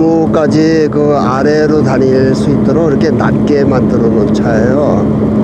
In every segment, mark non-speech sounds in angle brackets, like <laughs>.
나무까지 그 아래로 다닐 수 있도록 이렇게 낮게 만들어 놓은 차예요.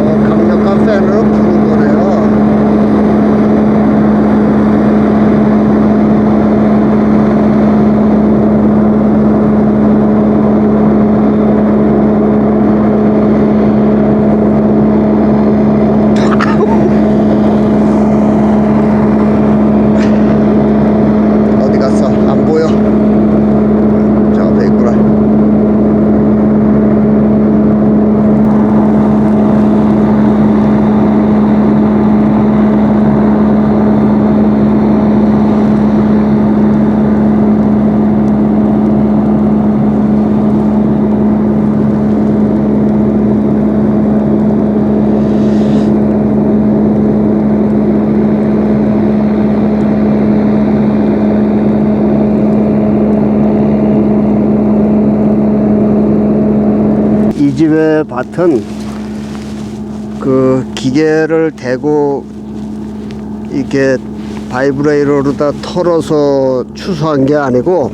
어, 강력한 팬으로 부는 거네요. 어디 갔어? 안 보여. 저 앞에 있구나. 이 집의 밭은 그 기계를 대고 이렇게 바이브레이로다 털어서 추수한 게 아니고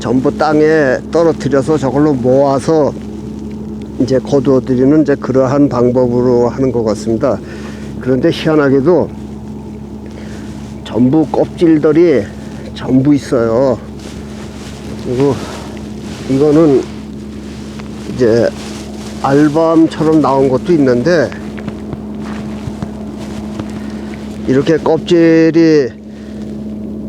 전부 땅에 떨어뜨려서 저걸로 모아서 이제 거두어 드리는 이제 그러한 방법으로 하는 것 같습니다. 그런데 희한하게도 전부 껍질들이 전부 있어요. 그리고 이거는 이제 알밤처럼 나온 것도 있는데 이렇게 껍질이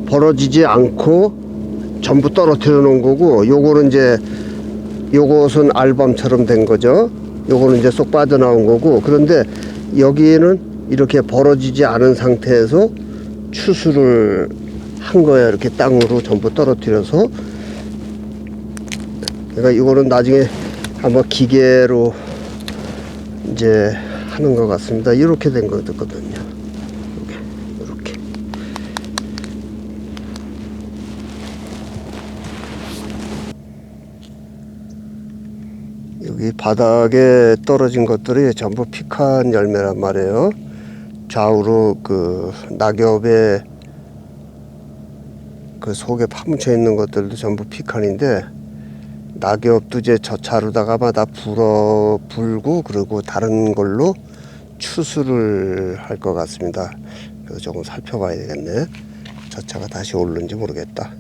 벌어지지 않고 전부 떨어뜨려 놓은 거고 요거는 이제 요것은 알밤처럼 된 거죠. 요거는 이제 쏙 빠져나온 거고 그런데 여기에는 이렇게 벌어지지 않은 상태에서 추수를 한 거예요 이렇게 땅으로 전부 떨어뜨려서. 그러니까 이거는 나중에 아마 기계로 이제 하는 것 같습니다. 이렇게 된 거거든요. 이렇게, 이렇게. 여기 바닥에 떨어진 것들이 전부 피칸 열매란 말이에요. 좌우로 그 낙엽에 그 속에 파묻혀 있는 것들도 전부 피칸인데 낙엽도 이제 저 차로다가 다 불어 불고 그리고 다른 걸로 추수를 할 것 같습니다. 그래서 조금 살펴봐야 되겠네. 저 차가 다시 오르는지 모르겠다.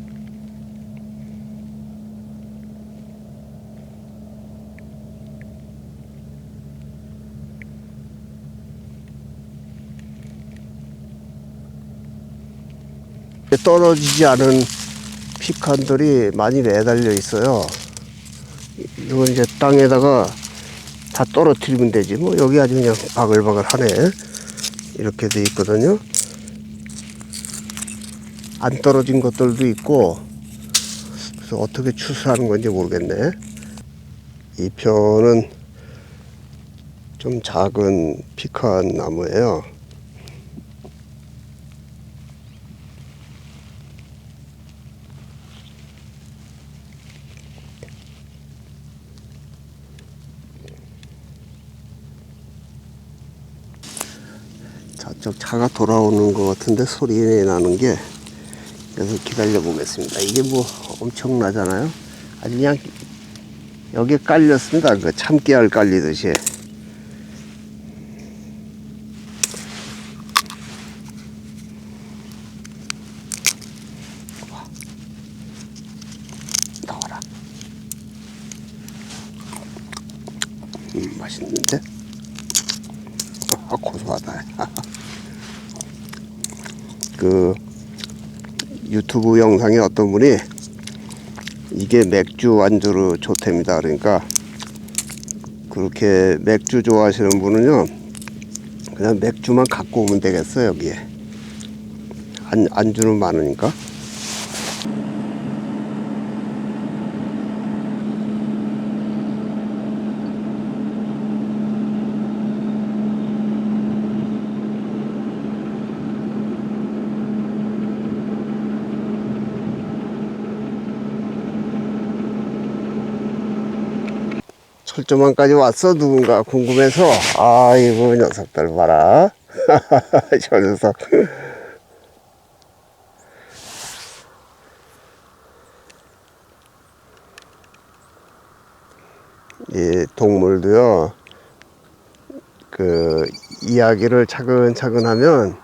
떨어지지 않은 피칸들이 많이 매달려 있어요. 이건 이제 땅에다가 다 떨어뜨리면 되지. 뭐 여기 아주 그냥 바글바글 하네. 이렇게 돼 있거든요. 안 떨어진 것들도 있고, 그래서 어떻게 추수하는 건지 모르겠네. 이 편은 좀 작은 피칸 나무예요. 저쪽 차가 돌아오는 것 같은데 소리 나는 게 그래서 기다려 보겠습니다. 이게 뭐 엄청나잖아요. 아주 그냥 여기에 깔렸습니다. 그 참깨알 깔리듯이. 나와라. 음, 맛있는데? 아, 고소하다. <laughs> 그 유튜브 영상에 어떤 분이 이게 맥주 안주로 좋답니다. 그러니까 그렇게 맥주 좋아하시는 분은요 그냥 맥주만 갖고 오면 되겠어요 여기에 안, 안주는 많으니까 철조망까지 왔어 누군가 궁금해서. 아이고 녀석들 봐라. <laughs> 저 녀석. 이 동물도요 그 이야기를 차근차근 하면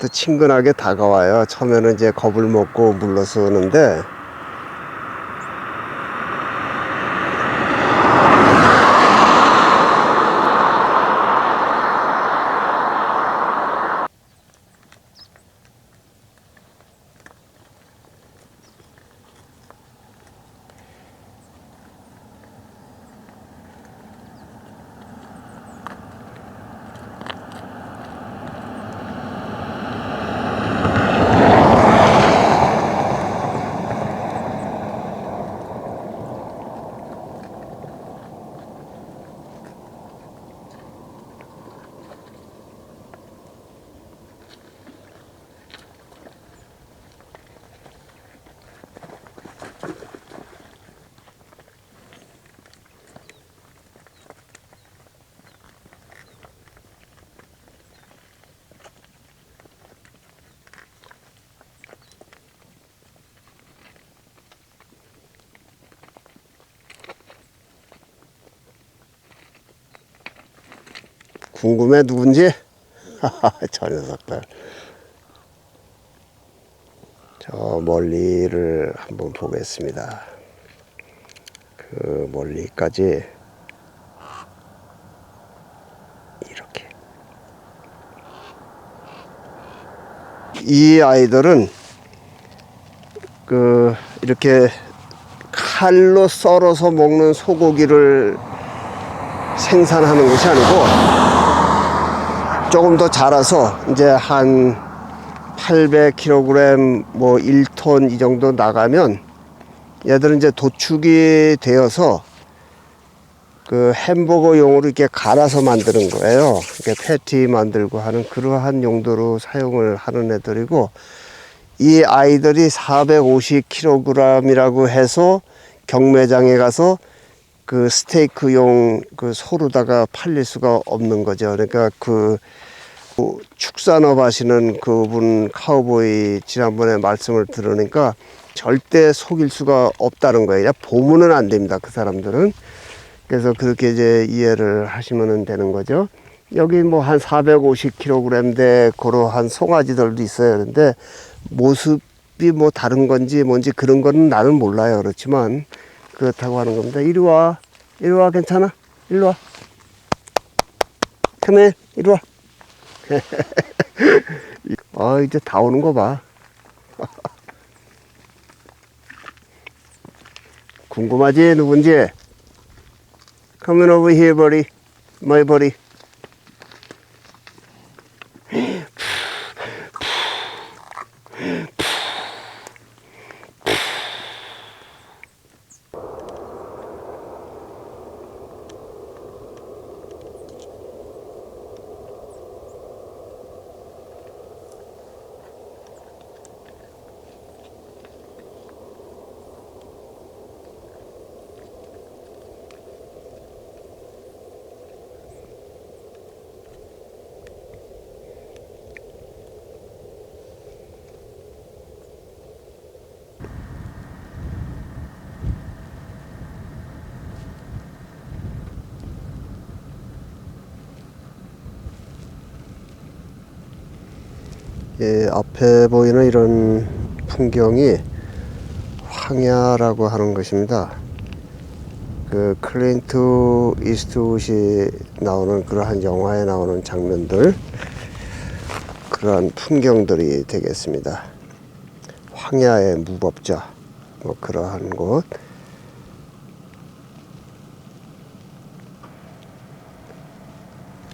또 친근하게 다가와요. 처음에는 이제 겁을 먹고 물러서는데 궁금해 누군지? <laughs> 저 녀석들. 저 멀리를 한번 보겠습니다. 그 멀리까지 이렇게. 이 아이들은 그 이렇게 칼로 썰어서 먹는 소고기를 생산하는 것이 아니고 조금 더 자라서 이제 한 800kg 뭐 1톤 이 정도 나가면 얘들은 이제 도축이 되어서 그 햄버거용으로 이렇게 갈아서 만드는 거예요. 이렇게 패티 만들고 하는 그러한 용도로 사용을 하는 애들이고 이 아이들이 450kg이라고 해서 경매장에 가서 그 스테이크용 그 소로다가 팔릴 수가 없는 거죠. 그러니까 그 축산업 하시는 그분 카우보이 지난번에 말씀을 들으니까 절대 속일 수가 없다는 거예요. 보면은 안 됩니다. 그 사람들은. 그래서 그렇게 이제 이해를 하시면 되는 거죠. 여기 뭐 한 450kg 대 그러한 송아지들도 있어요. 그런데 모습이 뭐 다른 건지 뭔지 그런 거는 나는 몰라요. 그렇지만 그렇다고 하는 겁니다. 이리 와. 이리 와. 괜찮아? 이리 와. 그래. 이리 와. 아, <laughs> 이제 다 오는 거 봐. <laughs> 궁금하지? 누군지? Coming over here, buddy. My buddy. 예, 앞에 보이는 이런 풍경이 황야라고 하는 것입니다. 그 클린트 이스트우드이 나오는 그러한 영화에 나오는 장면들 그러한 풍경들이 되겠습니다. 황야의 무법자 뭐 그러한 곳